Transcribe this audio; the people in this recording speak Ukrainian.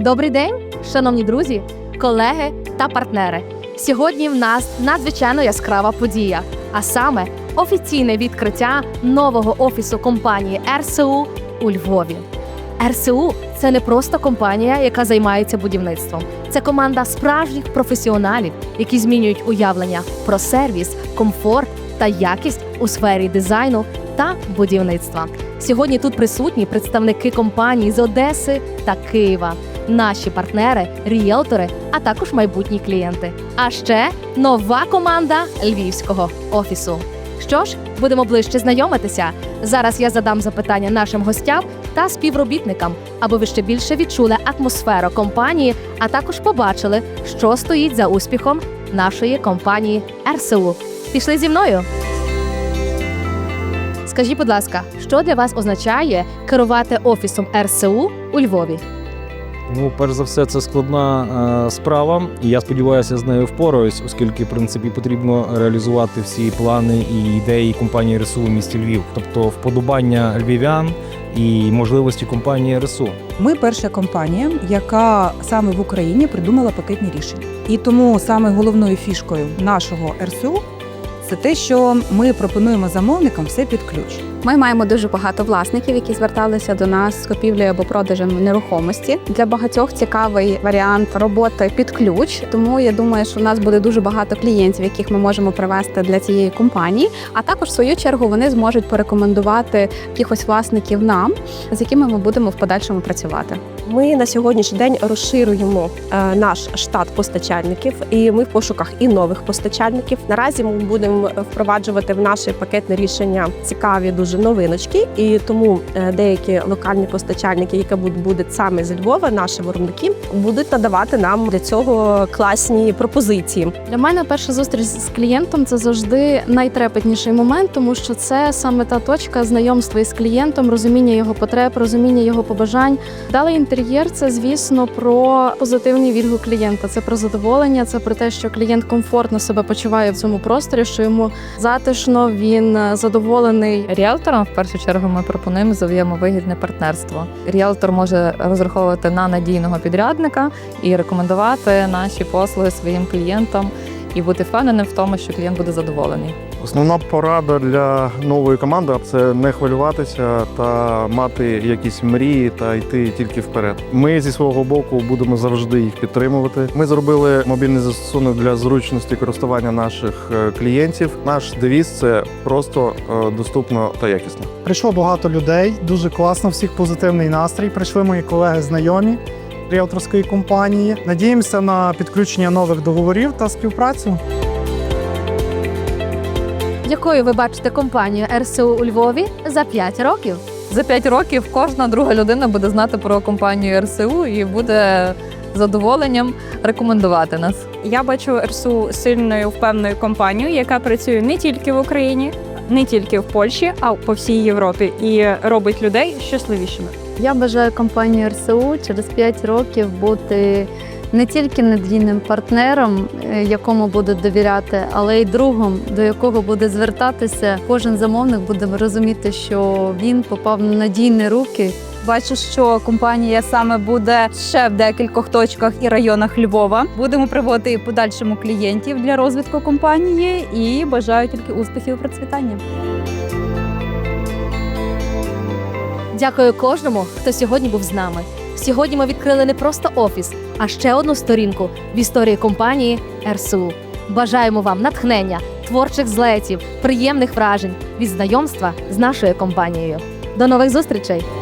Добрий день, шановні друзі, колеги та партнери. Сьогодні в нас надзвичайно яскрава подія, а саме офіційне відкриття нового офісу компанії РСУ у Львові. РСУ це не просто компанія, яка займається будівництвом. Це команда справжніх професіоналів, які змінюють уявлення про сервіс, комфорт та якість у сфері дизайну та будівництва. Сьогодні тут присутні представники компаній з Одеси та Києва, наші партнери, ріелтори, а також майбутні клієнти. А ще нова команда львівського офісу. Що ж, будемо ближче знайомитися. Зараз я задам запитання нашим гостям та співробітникам, аби ви ще більше відчули атмосферу компанії, а також побачили, що стоїть за успіхом нашої компанії РСУ. Пішли зі мною. Скажіть, будь ласка, що для вас означає керувати офісом РСУ у Львові? Ну, перш за все, це складна е, справа, і я сподіваюся, з нею впораюсь, оскільки в принципі потрібно реалізувати всі плани і ідеї компанії РСУ в місті Львів, тобто вподобання львів'ян і можливості компанії РСУ. Ми перша компанія, яка саме в Україні придумала пакетні рішення. І тому саме головною фішкою нашого РСУ це те, що ми пропонуємо замовникам все під ключ. Ми маємо дуже багато власників, які зверталися до нас з купівлею або продажем нерухомості. Для багатьох цікавий варіант роботи під ключ. Тому я думаю, що в нас буде дуже багато клієнтів, яких ми можемо привести для цієї компанії. А також в свою чергу вони зможуть порекомендувати якихось власників нам, з якими ми будемо в подальшому працювати. Ми на сьогоднішній день розширюємо е, наш штат постачальників, і ми в пошуках і нових постачальників. Наразі ми будемо впроваджувати в наше пакетне рішення цікаві дуже новиночки. І тому е, деякі локальні постачальники, які будуть саме з Львова, наші виробники, будуть надавати нам для цього класні пропозиції. Для мене перша зустріч з клієнтом це завжди найтрепетніший момент, тому що це саме та точка знайомства із клієнтом, розуміння його потреб, розуміння його побажань. Далі інтер'єр це, звісно, про позитивний відгук клієнта. Це про задоволення, це про те, що клієнт комфортно себе почуває в цьому просторі, що йому затишно, він е, задоволений. Ріелторам в першу чергу ми пропонуємо взаємовигідне партнерство. Ріелтор може розраховувати на надійного підрядника і рекомендувати наші послуги своїм клієнтам і бути впевненим в тому, що клієнт буде задоволений. Основна порада для нової команди це не хвилюватися та мати якісь мрії та йти тільки вперед. Ми зі свого боку будемо завжди їх підтримувати. Ми зробили мобільний застосунок для зручності користування наших е, клієнтів. Наш девіз це просто е, доступно та якісно. Прийшло багато людей, дуже класно, всіх позитивний настрій. Прийшли мої колеги знайомі ріелторської компанії. Надіємося на підключення нових договорів та співпрацю. Якою ви бачите компанію РСУ у Львові за 5 років? За 5 років кожна друга людина буде знати про компанію РСУ і буде з задоволенням рекомендувати нас. Я бачу РСУ сильною впевненою компанією, яка працює не тільки в Україні, не тільки в Польщі, а по всій Європі і робить людей щасливішими. Я бажаю компанії РСУ через 5 років бути не тільки надійним партнером, е, якому будуть довіряти, але й другом, до якого буде звертатися. Кожен замовник буде розуміти, що він попав на надійні руки. Бачу, що компанія саме буде ще в декількох точках і районах Львова. Будемо приводити подальшому клієнтів для розвитку компанії і бажаю тільки успіхів і процвітання. Дякую кожному, хто сьогодні був з нами. Сьогодні ми відкрили не просто офіс, а ще одну сторінку в історії компанії РСУ. Бажаємо вам натхнення, творчих злетів, приємних вражень від знайомства з нашою компанією. До нових зустрічей!